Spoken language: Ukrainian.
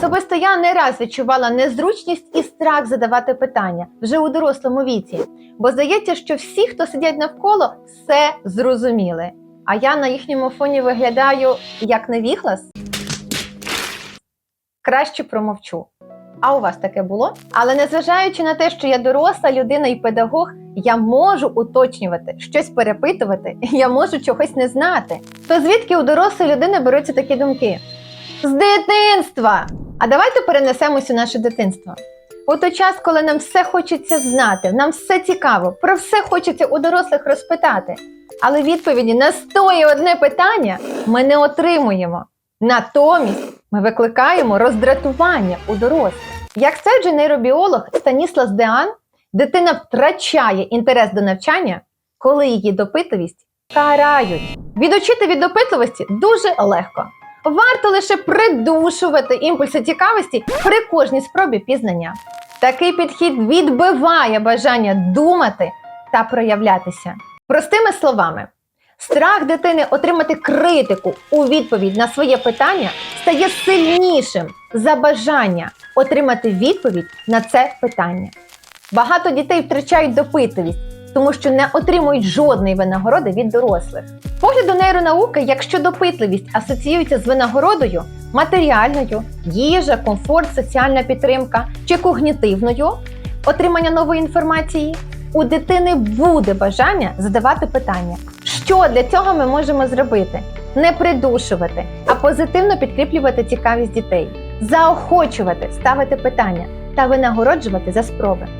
Особисто я не раз відчувала незручність і страх задавати питання вже у дорослому віці, бо здається, що всі, хто сидять навколо, все зрозуміли. А я на їхньому фоні виглядаю як невіглас. Краще промовчу. А у вас таке було? Але незважаючи на те, що я доросла людина і педагог, я можу уточнювати, щось перепитувати, я можу чогось не знати. То звідки у дорослої людини беруться такі думки? З дитинства! А давайте перенесемось у наше дитинство. У той час, коли нам все хочеться знати, нам все цікаво, про все хочеться у дорослих розпитати. Але відповіді на сто і одне питання ми не отримуємо. Натомість ми викликаємо роздратування у дорослих. Як стверджує нейробіолог Станіслас Деан, дитина втрачає інтерес до навчання, коли її допитливість карають. Відучити від допитливості дуже легко. Варто лише придушувати імпульси цікавості при кожній спробі пізнання. Такий підхід відбиває бажання думати та проявлятися. Простими словами, страх дитини отримати критику у відповідь на своє питання стає сильнішим за бажання отримати відповідь на це питання. Багато дітей втрачають допитливість, тому що не отримують жодної винагороди від дорослих. Погляду нейронауки, якщо допитливість асоціюється з винагородою матеріальною, їжа, комфорт, соціальна підтримка чи когнітивною отримання нової інформації, у дитини буде бажання задавати питання. Що для цього ми можемо зробити? Не придушувати, а позитивно підкріплювати цікавість дітей, заохочувати, ставити питання та винагороджувати за спроби.